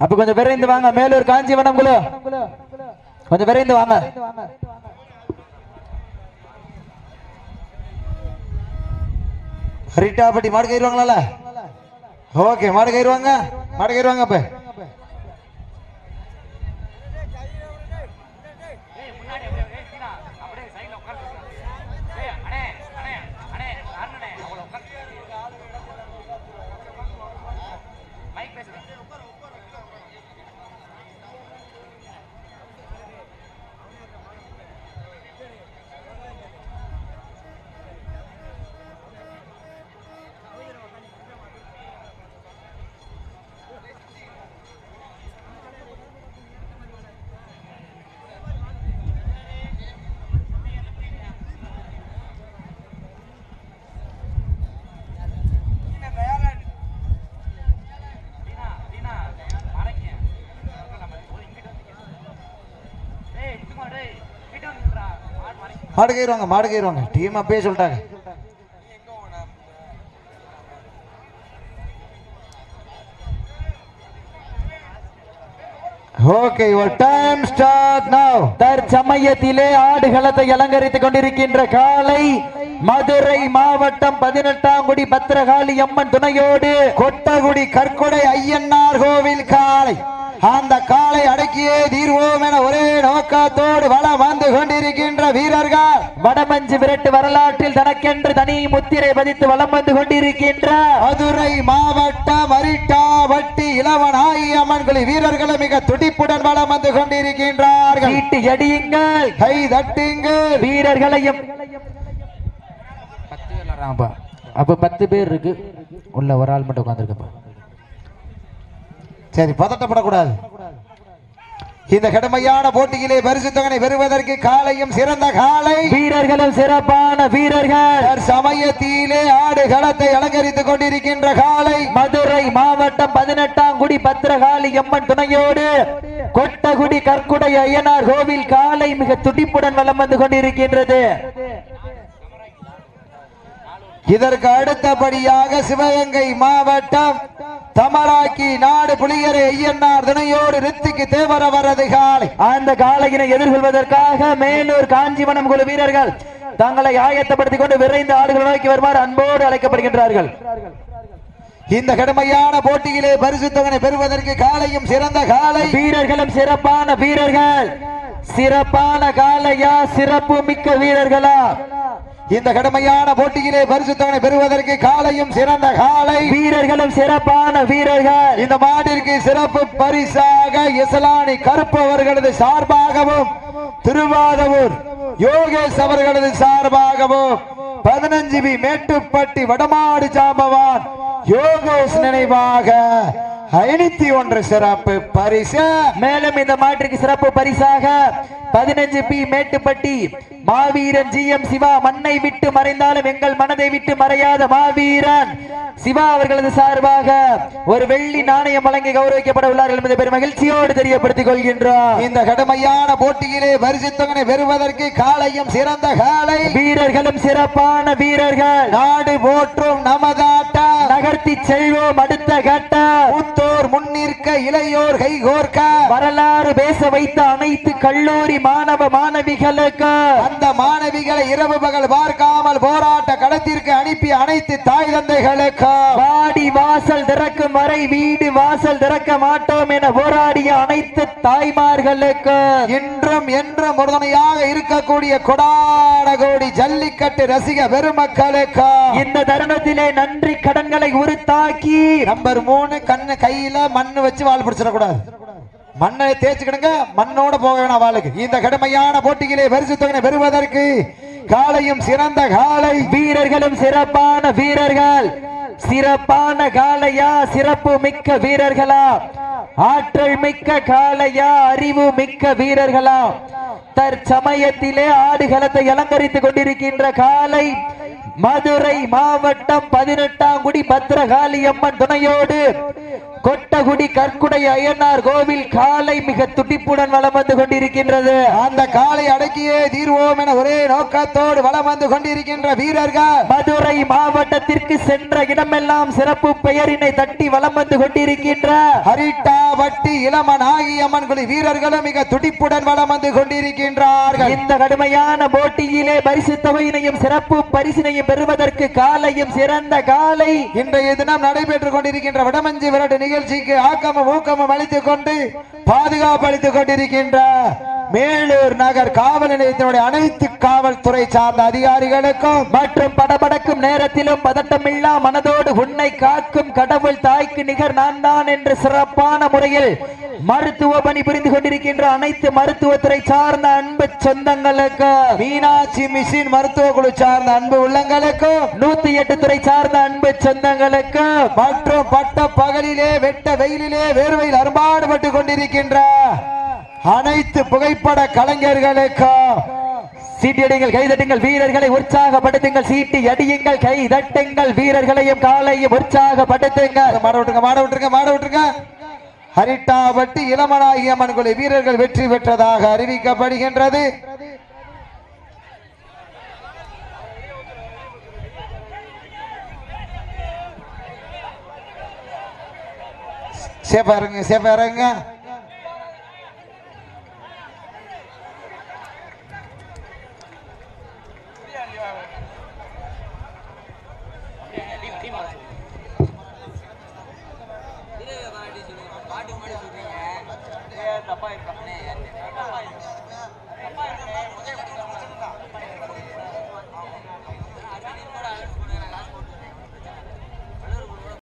அப்ப கொஞ்சம் விரைந்து வாங்க. மேலூர் காஞ்சிவனம் குழு. கொஞ்சம் விரைந்து வாங்க. ரிட்டாப்பட்டி மாடு கயிறுவாங்களா ஓகே மாடு கயிறுவாங்க மாடு கயிறுவாங்க அப்ப. மாடு கயிறுவாங்க மாடு கயிறுவாங்க டீம் அப்பயே சொல்லிட்டாங்க. ஓகே டைம் ஸ்டார்ட் நவ தற்சமயத்திலே ஆடுகளத்தை அலங்கரித்துக் கொண்டிருக்கின்ற காலை மதுரை மாவட்டம் பதினெட்டாம் குடி பத்திரகாளி அம்மன் துணையோடு கொட்டகுடி கற்கொடை ஐயன்னார் கோவில் காலை. அந்த காலை அடக்கியே தீர்வோம் என ஒரே நோக்கத்தோடு வளம் வந்து கொண்டிருக்கின்ற வீரர்கள். வடமஞ்சு விரட்டு வரலாற்றில் தனக்கென்று தனி முத்திரை பதித்து வலம் வந்து கொண்டிருக்கின்ற மதுரை மாவட்டம் அரிட்டாவட்டி இளவனாயி அம்மன் குழி வீரர்களும் மிக துடிப்புடன் வளம் வந்து கொண்டிருக்கின்றார்கள். சீட்டு எடியுங்கள் கை தட்டுங்கள். வீரர்களையும். அப்ப பத்து பேர் இருக்கு. உள்ள ஒரு ஆள் மட்டும் உட்காந்துருக்கப்பா சரி பதட்டப்படக்கூடாது. இந்த கடுமையான போட்டியிலே பரிசு தொகனை பெறுவதற்கு காலையும் சிறந்த காலை. வீரர்களும் சிறப்பான வீரர்கள். சமயத்திலே ஆடு களத்தை அலங்கரித்துக் கொண்டிருக்கின்ற காலை. மதுரை மாவட்டம் பதினெட்டாம் குடி பத்திரகாளி அம்மன் துணையோடு கொட்டகுடி கற்குடை ஐயனார் கோவில் காலை மிக துடிப்புடன் வலம் வந்து கொண்டிருக்கின்றது. இதற்கு அடுத்தபடியாக சிவகங்கை மாவட்டம் தமராக்கி நாடு புலியரை ஐயன்னார் துணையோடு ரித்திக்கு தேவர வரது காலை. அந்த காளையினை எதிர்கொள்வதற்காக மேலூர் காஞ்சிவனம் குழு வீரர்கள் தங்களை ஆயத்தப்படுத்திக் கொண்டு விரைந்து ஆடுகள் நோக்கி வருமாறு அன்போடு அழைக்கப்படுகின்றார்கள். இந்த கடுமையான போட்டியிலே பரிசு தொகனை பெறுவதற்கு காலையும் சிறந்த காலை வீரர்களும் சிறப்பான வீரர்கள். சிறப்பான காளையா? சிறப்பு மிக்க வீரர்களா? இந்த கடுமையான போட்டியிலே பரிசு தொகனை பெறுவதற்கு காலையும் சிறந்த காலை. வீரர்களும் சிறப்பான வீரர்கள். இந்த மாட்டிற்கு சிறப்பு பரிசாக இசலானி கருப்பு அவர்களது சார்பாகவும் திருவாதவூர் யோகேஷ் அவர்களது சார்பாகவும் பதினஞ்சு பி மேட்டுப்பட்டி வடமாடு ஜாம்பவான் யோகேஷ் நினைவாக ஐநூத்தி ஒன்று சிறப்பு பரிசு. மேலும் இந்த மாட்டிற்கு சிறப்பு பரிசாக பதினஞ்சு பி மேட்டுப்பட்டி மாவீரன் ஜி எம் சிவா மண்ணை விட்டு மறைந்தாலும் எங்கள் மனதை விட்டு மறையாத மாவீரன். சிவா அவர்களது சார்பாக ஒரு வெள்ளி நாணயம் வழங்கி கௌரவிக்கப்பட உள்ளார்கள் என்பதை பெரும் மகிழ்ச்சியோடு தெரியப்படுத்திக் கொள்கின்றோம். இந்த கடுமையான போட்டியிலே பரிசு தொகனை பெறுவதற்கு காலையும் சிறந்த காலை வீரர்களும் சிறப்பான வீரர்கள். நாடு போற்றும் நமதாட்டம் நகர்த்தி செல்வோம் அடுத்த கட்ட. மூத்தோர் முன்னிற்க இளையோர் கைகோர்க்க. வரலாறு பேச வைத்த அனைத்து கல்லூரி மாணவ மாணவிகளுக்கு. அந்த மாணவிகளை இரவு பகல் பார்க்காமல் போராட்ட களத்திற்கு அனுப்பிய அனைத்து தாய் தந்தைகளுக்கு. வாடி வாசல் திறக்கும் வரை வீடு வாசல் திறக்க மாட்டோம் என போராடிய அனைத்து தாய்மார்களுக்கு. இன்றும் என்றும் உறுதுணையாக இருக்கக்கூடிய கொடாட கோடி ஜல்லிக்கட்டு ரசிக பெருமக்களுக்கு. இந்த தருணத்திலே நன்றி கடன்களை உருத்தாக்கி. நம்பர் மூணு கண்ணு கையில மண்ணு வச்சு வாழ் பிடிச்சிடக்கூடாது. மண்ணை தேய்ச்சிக்கிடுங்க மண்ணோட போக வேணாம் வாளுக்கு. இந்த கடுமையான போட்டியிலே பரிசு தொகை பெறுவதற்கு காலையும் சிறந்த காலை வீரர்களும் சிறப்பான வீரர்கள். சிறப்பான காலையா சிறப்பு மிக்க வீரர்களா? ஆற்றல் மிக்க காலையா அறிவு மிக்க வீரர்களா? தற்சமயத்திலே ஆடுகளத்தை அலங்கரித்துக் கொண்டிருக்கின்ற காலை மதுரை மாவட்டம் பதினெட்டாம் குடி பத்திரகாளி அம்மன் துணையோடு கொட்டகுடி கற்குடை அய்யனார் கோவில் காலை மிக துடிப்புடன் வளம் வந்து கொண்டிருக்கின்றது. அந்த காலை அடக்கியே தீர்வோம் என ஒரே நோக்கத்தோடு வளம் வந்து கொண்டிருக்கின்ற வீரர்கள். மதுரை மாவட்டத்திற்கு சென்ற இடமெல்லாம் சிறப்பு பெயரினை தட்டி வளம் வந்து கொண்டிருக்கின்ற ஹரிட்டா வட்டி இளமன் ஆகியம்மன் குழி வீரர்களும் மிக துடிப்புடன் வளம் வந்து கொண்டிருக்கின்றார்கள். இந்த கடுமையான போட்டியிலே பரிசு தொகையினையும் சிறப்பு பரிசினையும் பெறுவதற்கு காலையும் சிறந்த காலை இன்றைய தினம் நடைபெற்றுக் கொண்டிருக்கின்ற வடமஞ்சி விரட்டு நிகழ்ச்சிக்கு ஆக்கமும் ஊக்கமும் அளித்துக் கொண்டு பாதுகாப்பு அளித்துக் கொண்டிருக்கின்ற மேலூர் நகர் காவல் நிலையத்தினுடைய அனைத்து காவல்துறை சார்ந்த அதிகாரிகளுக்கும் மற்றும் படபடக்கும் நேரத்திலும் பதட்டமில்லா மனதோடு உன்னை காக்கும் கடவுள் தாய்க்கு நிகர் நான் தான் என்று சிறப்பான முறையில் மருத்துவ பணி புரிந்து கொண்டிருக்கின்ற அனைத்து மருத்துவத்துறை சார்ந்த அன்பு சொந்தங்களுக்கு மீனாட்சி மிஷின் மருத்துவ குழு சார்ந்த அன்பு உள்ளங்களுக்கும் நூத்தி எட்டு துறை சார்ந்த அன்பு சொந்தங்களுக்கு மற்றும் பட்ட பகலிலே வெட்ட வெயிலிலே வேர்வையில் அரும்பாடுபட்டு கொண்டிருக்கின்ற அனைத்து புகைப்பட கலைஞர்களுக்கும் சீட்டியடிங்கள் கைதட்டுங்கள் வீரர்களை உற்சாகப்படுத்துங்கள் சீட்டி அடியுங்கள் கை தட்டுங்கள் வீரர்களையும் காலையும் உற்சாகப்படுத்துங்கள். மாட விட்டுருங்க மாட விட்டுருங்க மாட விட்டுருங்க. ஹரிட்டாபட்டி இளமனாகிய அம்மன் குழு வீரர்கள் வெற்றி பெற்றதாக அறிவிக்கப்படுகின்றது. சேஃபா இருங்க சேஃபா இருங்க. தப்பா இருக்கானே